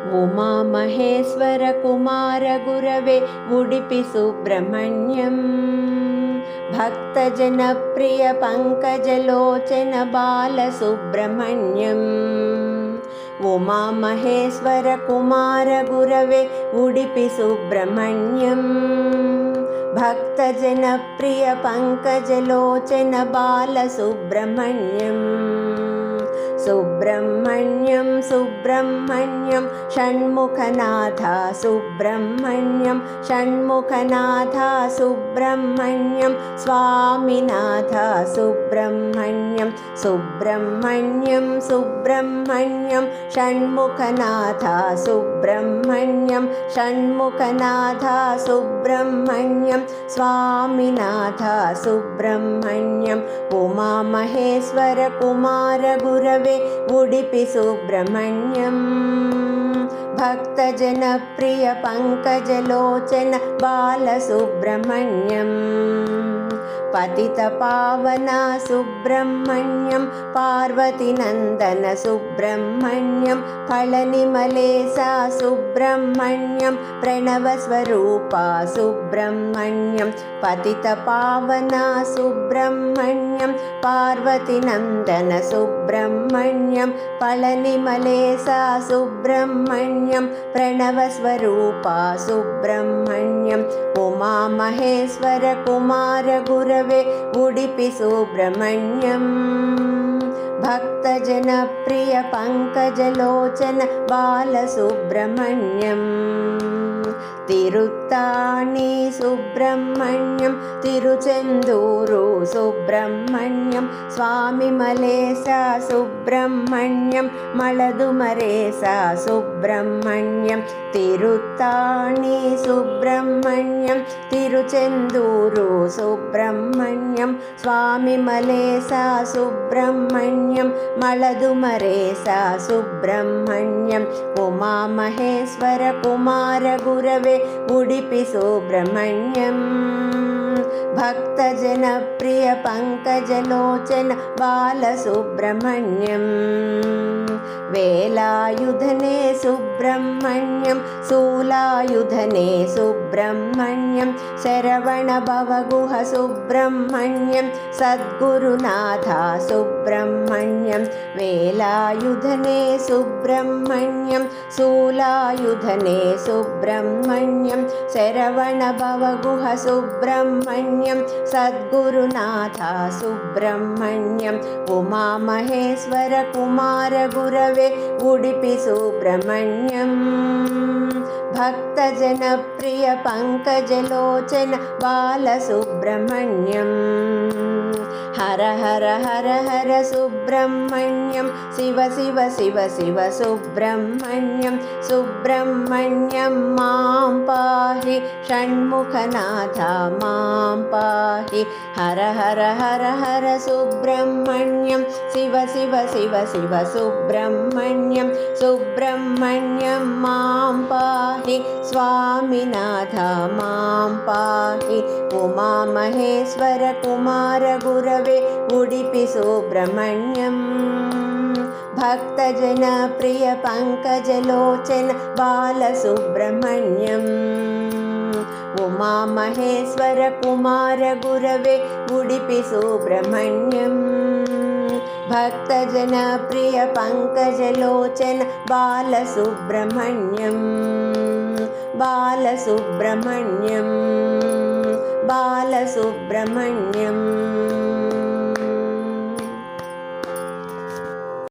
उमामहेश्वरकुमारगुरवे उडिपि सुब्रह्मण्यम्। भक्तजनप्रियपङ्कजलोचन बालसुब्रह्मण्यम् उमामहेश्वरकुमारगुरवे उडिपि सुब्रह्मण्यम्। भक्तजनप्रियपङ्कजलोचन बालसुब्रह्मण्यम् सुब्रह्मण्यं सुब्रह्मण्यं षण्मुखनाथा सुब्रह्मण्यं षण्मुखनाथा सुब्रह्मण्यं स्वामिनाथा सुब्रह्मण्यं सुब्रह्मण्यं सुब्रह्मण्यं षण्मुखनाथा सुब्रह्मण्यं षण्मुखनाथा सुब्रह्मण्यं स्वामिनाथा सुब्रह्मण्यम् उडिपि सुब्रह्मण्यम्। भक्तजनप्रियपङ्कजलोचन बालसुब्रह्मण्यम् पतितपावना सुब्रह्मण्यं पार्वतीनन्दन सुब्रह्मण्यं फलनिमलेसा सुब्रह्मण्यं प्रणवस्वरूपा सुब्रह्मण्यं पतितपावना सुब्रह्मण्यं पार्वतीनन्दन सुब्रह्मण्यं फलनिमलेसा सुब्रह्मण्यं प्रणवस्वरूपा सुब्रह्मण्यम् उमामहेश्वरकुमारगुरवे उडिपि सुब्रह्मण्यम्। भक्तजनप्रियपङ्कजलोचन बालसुब्रह्मण्यम् तिरुत्ताणि सुब्रह्मण्यं तिरुचेन्दूरु सुब्रह्मण्यं स्वामिमलेसा सुब्रह्मण्यं मळदुमरेसा सुब्रह्मण्यं तिरुत्ताणि सुब्रह्मण्यं तिरुचेन्दूरु सुब्रह्मण्यं स्वामिमलेसा सुब्रह्मण्यं मळदुमरेसा सुब्रह्मण्यम् उमामहेश्वरकुमारगुरवे उडिपि सुब्रह्मण्यम् भक्तजनप्रियपङ्कजलोचन बालसुब्रह्मण्यम् वेलायुधने सुब्रह्मण्यं शूलायुधने सुब्रह्मण्यं शरवणभवगुह सुब्रह्मण्यं सद्गुरुनाथा सुब्रह्मण्यं वेलायुधने सुब्रह्मण्यं शूलायुधने सुब्रह्मण्यं शरवणभवगुह सुब्रह्मण्यं सद्गुरुनाथा सुब्रह्मण्यम् उमामहेश्वरकुमारगुरवे उडिपि सुब्रह्मण्यम् भक्तजनप्रियपङ्कजलोचन बालसुब्रह्मण्यम् हर हर हर हर सुब्रह्मण्यं शिव शिव शिव शिव सुब्रह्मण्यं सुब्रह्मण्यं मां पाहि षण्मुखनाथा मां पाहि। हर हर हर हर सुब्रह्मण्यं शिव शिव शिव शिव सुब्रह्मण्यं सुब्रह्मण्यं मां पाहि स्वामिनाथा मां पाहि उमामहेश्वरकुमारगुरवे उडिपि सुब्रह्मण्यम् भक्तजनप्रियपङ्कजलोचन बालसुब्रह्मण्यम्। उमामहेश्वरकुमारगुरवे उडिपि सुब्रह्मण्यम् भक्तजनप्रियपङ्कजलोचन बालसुब्रह्मण्यम्। बालसुब्रह्मण्यम्। बालसुब्रह्मण्यम्